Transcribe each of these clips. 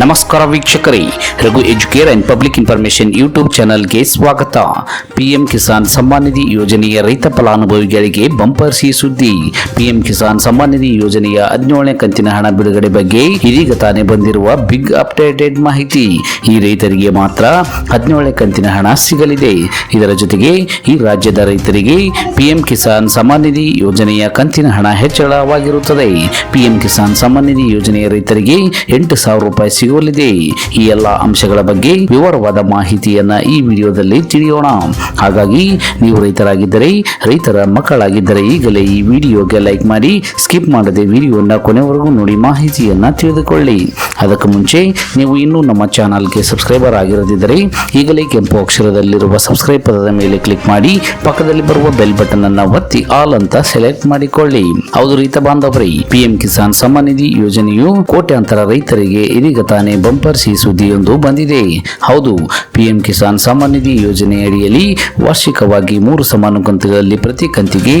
ನಮಸ್ಕಾರ ವೀಕ್ಷಕರೇ. Raghu educare and public information YouTube ಚಾನಲ್ಗೆ ಸ್ವಾಗತ. ಪಿಎಂ ಕಿಸಾನ್ ಸಮ್ಮಾನ್ ನಿಧಿ ಯೋಜನೆಯ ರೈತ ಫಲಾನುಭವಿಗಳಿಗೆ ಬಂಪರ್ ಸಿ ಸುದ್ದಿ. ಪಿಎಂ ಕಿಸಾನ್ ಸಮ್ಮಾನ್ ನಿಧಿ ಯೋಜನೆಯ ಹದಿನೇಳನೇ ಕಂತಿನ ಹಣ ಬಿಡುಗಡೆ ಬಗ್ಗೆ ಇದೀಗ ತಾನೇ ಬಂದಿರುವ ಬಿಗ್ ಅಪ್ಡೇಟೆಡ್ ಮಾಹಿತಿ. ಈ ರೈತರಿಗೆ ಮಾತ್ರ ಹದಿನೇಳನೇ ಕಂತಿನ ಹಣ ಸಿಗಲಿದೆ. ಇದರ ಜೊತೆಗೆ ಈ ರಾಜ್ಯದ ರೈತರಿಗೆ ಪಿಎಂ ಕಿಸಾನ್ ಸಮ್ಮಾನ್ ನಿಧಿ ಯೋಜನೆಯ ಕಂತಿನ ಹಣ ಹೆಚ್ಚಳವಾಗಿರುತ್ತದೆ. ಪಿಎಂ ಕಿಸಾನ್ ಸಮ್ಮಾನ್ ನಿಧಿ ಯೋಜನೆಯ ರೈತರಿಗೆ ಎಂಟು ಸಾವಿರ ರೂಪಾಯಿ ಸಿಗಲಿದೆ ಈ ಎಲ್ಲ ಅಂಶಗಳ ಬಗ್ಗೆ ವಿವರವಾದ ಮಾಹಿತಿಯನ್ನ ಈ ವಿಡಿಯೋದಲ್ಲಿ ತಿಳಿಯೋಣ. ಹಾಗಾಗಿ ನೀವು ರೈತರಾಗಿದ್ದರೆ, ರೈತರ ಮಕ್ಕಳಾಗಿದ್ದರೆ ಈಗಲೇ ಈ ವಿಡಿಯೋಗೆ ಲೈಕ್ ಮಾಡಿ, ಸ್ಕಿಪ್ ಮಾಡದೆ ವಿಡಿಯೋನ ಕೊನೆವರೆಗೂ ನೋಡಿ ಮಾಹಿತಿಯನ್ನ ತಿಳಿದುಕೊಳ್ಳಿ. ಅದಕ್ಕೆ ಮುಂಚೆ ನೀವು ಇನ್ನೂ ನಮ್ಮ ಚಾನಲ್ಗೆ ಸಬ್ಸ್ಕ್ರೈಬರ್ ಆಗಿರದಿದ್ದರೆ ಈಗಲೇ ಕೆಂಪು ಅಕ್ಷರದಲ್ಲಿರುವ ಸಬ್ಸ್ಕ್ರೈಬ್ ಪದದ ಮೇಲೆ ಕ್ಲಿಕ್ ಮಾಡಿ, ಪಕ್ಕದಲ್ಲಿ ಬರುವ ಬೆಲ್ ಬಟನ್ ಅನ್ನ ಒತ್ತಿ ಆಲ್ ಅಂತ ಸೆಲೆಕ್ಟ್ ಮಾಡಿಕೊಳ್ಳಿ. ಹೌದು ರೈತ ಬಾಂಧವರೇ, ಪಿಎಂ ಕಿಸಾನ್ ಸಮ್ಮಾನ್ ನಿಧಿ ಯೋಜನೆಯು ಕೋಟ್ಯಾಂತರ ರೈತರಿಗೆ ಇದೀಗ ತಾನೇ ಬಂಪರ್ ಸಿ ಸುದ್ದಿಯೊಂದು ಬಂದಿದೆ. ಹೌದು, ಪಿಎಂ ಕಿಸಾನ್ ಸಮ್ಮಾನ್ ನಿಧಿ ಯೋಜನೆ ಅಡಿಯಲ್ಲಿ ವಾರ್ಷಿಕವಾಗಿ ಮೂರು ಸಮಾನ ಕಂತುಗಳಲ್ಲಿ ಪ್ರತಿ ಕಂತಿಗೆ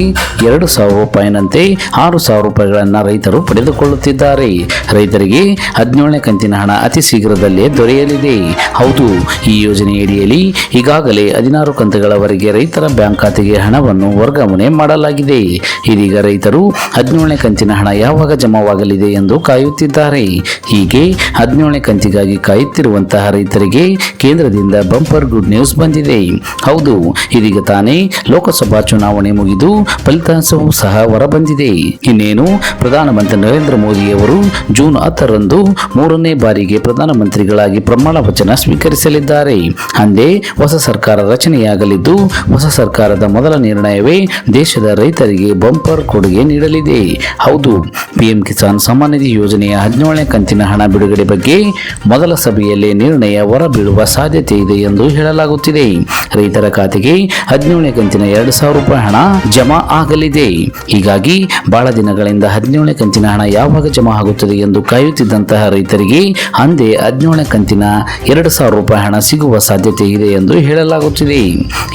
ಎರಡು ಸಾವಿರ ರೂಪಾಯಿನಂತೆ ಆರು ಸಾವಿರ ರೂಪಾಯಿಗಳನ್ನು ರೈತರು ಪಡೆದುಕೊಳ್ಳುತ್ತಿದ್ದಾರೆ. ರೈತರಿಗೆ ಹದಿನೇಳನೇ ಕಂತಿನ ಹಣ ಅತಿ ಶೀಘ್ರದಲ್ಲೇ ದೊರೆಯಲಿದೆ. ಹೌದು, ಈ ಯೋಜನೆಯಡಿಯಲ್ಲಿ ಈಗಾಗಲೇ ಹದಿನಾರು ಕಂತುಗಳವರೆಗೆ ರೈತರ ಬ್ಯಾಂಕ್ ಖಾತೆಗೆ ಹಣವನ್ನು ವರ್ಗಾವಣೆ ಮಾಡಲಾಗಿದೆ. ಇದೀಗ ರೈತರು ಹದಿನೇಳನೇ ಕಂತಿನ ಹಣ ಯಾವಾಗ ಜಮಾವಾಗಲಿದೆ ಎಂದು ಕಾಯುತ್ತಿದ್ದಾರೆ. ಹೀಗೆ ಹದಿನೇಳನೇ ಕಂತಿಗಾಗಿ ಕಾಯುತ್ತಿರುವಂತಹ ರೈತರಿಗೆ ಕೇಂದ್ರದಿಂದ ಬಂಪರ್ ಗುಡ್ ನ್ಯೂಸ್ ಬಂದಿದೆ. ಹೌದು, ಇದೀಗ ತಾನೇ ಲೋಕಸಭಾ ಚುನಾವಣೆ ಮುಗಿದು ಫಲಿತಾಂಶವೂ ಸಹ ಹೊರಬಂದಿದೆ. ಇನ್ನೇನು, ಪ್ರಧಾನಮಂತ್ರಿ ನರೇಂದ್ರ ಮೋದಿಯವರು ಜೂನ್ ಹತ್ತರಂದು ಮೂರನೇ ಬಾರಿಗೆ ಪ್ರಧಾನಮಂತ್ರಿಗಳಾಗಿ ಪ್ರಮಾಣ ವಚನ ಸ್ವೀಕರಿಸಲಿದ್ದಾರೆ. ಅಂದೇ ಹೊಸ ಸರ್ಕಾರ ರಚನೆಯಾಗಲಿದ್ದು, ಹೊಸ ಸರ್ಕಾರದ ಮೊದಲ ನಿರ್ಣಯವೇ ದೇಶದ ರೈತರಿಗೆ ಬಂಪರ್ ಕೊಡುಗೆ ನೀಡಲಿದೆ. ಹೌದು, ಪಿಎಂ ಕಿಸಾನ್ ಸಮ್ಮಾನ್ ನಿಧಿ ಯೋಜನೆಯ ಹದಿನೇಳನೇ ಕಂತಿನ ಹಣ ಬಿಡುಗಡೆ ಬಗ್ಗೆ ಮೊದಲ ಸಭೆಯಲ್ಲಿ ನಿರ್ಣಯ ಹೊರಬೀಳುವ ಸಾಧ್ಯತೆ ಇದೆ ಎಂದು ಹೇಳಲಾಗುತ್ತಿದೆ. ರೈತರ ಖಾತೆಗೆ ಹದಿನೇಳನೇ ಕಂತಿನ ಎರಡು ಸಾವಿರ ರೂಪಾಯಿ ಹಣ ಜಮಾ ಆಗಲಿದೆ. ಹೀಗಾಗಿ ಬಹಳ ದಿನಗಳಿಂದ ಹದಿನೇಳನೇ ಕಂತಿನ ಹಣ ಯಾವಾಗ ಜಮಾ ಆಗುತ್ತದೆ ಎಂದು ಕಾಯುತ್ತಿದ್ದಂತಹ ರೈತರಿಗೆ ಅಂದೇ ಹದಿನೇಳನೇ ಕಂತಿನ ಎರಡು ಸಾವಿರ ರೂಪಾಯಿ ಹಣ ಸಿಗುವ ಸಾಧ್ಯತೆ ಇದೆ ಎಂದು ಹೇಳಲಾಗುತ್ತಿದೆ.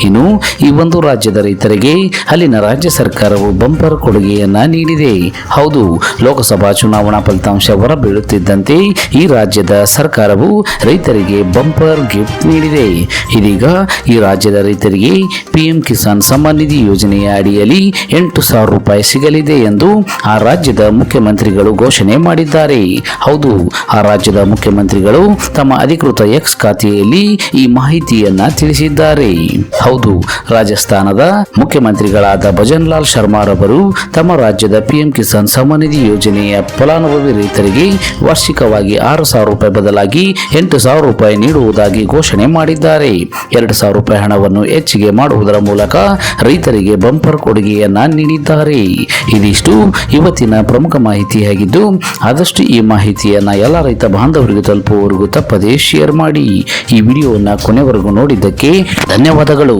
ಇನ್ನು ಈ ಒಂದು ರಾಜ್ಯದ ರೈತರಿಗೆ ಅಲ್ಲಿನ ರಾಜ್ಯ ಸರ್ಕಾರವು ಬಂಪರ್ ಕೊಡುಗೆಯನ್ನ ನೀಡಿದೆ. ಹೌದು, ಲೋಕಸಭಾ ಚುನಾವಣಾ ಫಲಿತಾಂಶ ಹೊರಬೀಳುತ್ತಿದ್ದಂತೆ ಈ ರಾಜ್ಯದ ಸರ್ಕಾರವು ರೈತರಿಗೆ ಬಂಪರ್ ಗಿಫ್ಟ್ ನೀಡಿದೆ. ಇದೀಗ ಈ ರಾಜ್ಯದ ರೈತರಿಗೆ ಪಿಎಂ ಕಿಸಾನ್ ಸಮ್ಮಾನ್ ನಿಧಿ ಯೋಜನೆಯ ಅಡಿಯಲ್ಲಿ ಎಂಟು ಸಾವಿರ ರೂಪಾಯಿ ಸಿಗಲಿದೆ ಎಂದು ಆ ರಾಜ್ಯದ ಮುಖ್ಯಮಂತ್ರಿಗಳು ಘೋಷಣೆ ಮಾಡಿದ್ದಾರೆ. ಹೌದು, ಆ ರಾಜ್ಯದ ಮುಖ್ಯಮಂತ್ರಿಗಳು ತಮ್ಮ ಅಧಿಕೃತ ಎಕ್ಸ್ ಖಾತೆಯಲ್ಲಿ ಈ ಮಾಹಿತಿಯನ್ನ ತಿಳಿಸಿದ್ದಾರೆ. ಹೌದು, ರಾಜಸ್ಥಾನದ ಮುಖ್ಯಮಂತ್ರಿಗಳಾದ ಭಜನ್ ಲಾಲ್ ಶರ್ಮಾರವರು ತಮ್ಮ ರಾಜ್ಯದ ಪಿಎಂ ಕಿಸಾನ್ ಸಮ್ಮಾನ್ ನಿಧಿ ಯೋಜನೆಯ ಫಲಾನುಭವಿ ರೈತರಿಗೆ ವಾರ್ಷಿಕವಾಗಿ ಆರು ಸಾವಿರ ರೂಪಾಯಿ ಬದಲಾಗಿ ಎಂಟು ಸಾವಿರ ರೂಪಾಯಿ ನೀಡುವುದಾಗಿ ಘೋಷಣೆ ಮಾಡಿದ್ದಾರೆ. ಎರಡು ಸಾವಿರ ರೂಪಾಯಿ ಹಣವನ್ನು ಹೆಚ್ಚಿಗೆ ಮಾಡುವುದರ ಮೂಲಕ ರೈತರಿಗೆ ಬಂಪರ್ ಕೊಡುಗೆಯನ್ನ ನೀಡಿದ್ದಾರೆ. ಇದಿಷ್ಟು ಇವತ್ತಿನ ಪ್ರಮುಖ ಮಾಹಿತಿಯಾಗಿದ್ದು, ಆದಷ್ಟು ಈ ಮಾಹಿತಿಯನ್ನ ಎಲ್ಲ ರೈತ ಬಾಂಧವರಿಗೆ ತಲುಪುವವರೆಗೂ ತಪ್ಪದೇ ಶೇರ್ ಮಾಡಿ ಈ ವಿಡಿಯೋವನ್ನು ಕೊನೆವರೆಗೂ ನೋಡಿದ್ದಕ್ಕೆ ಧನ್ಯವಾದಗಳು.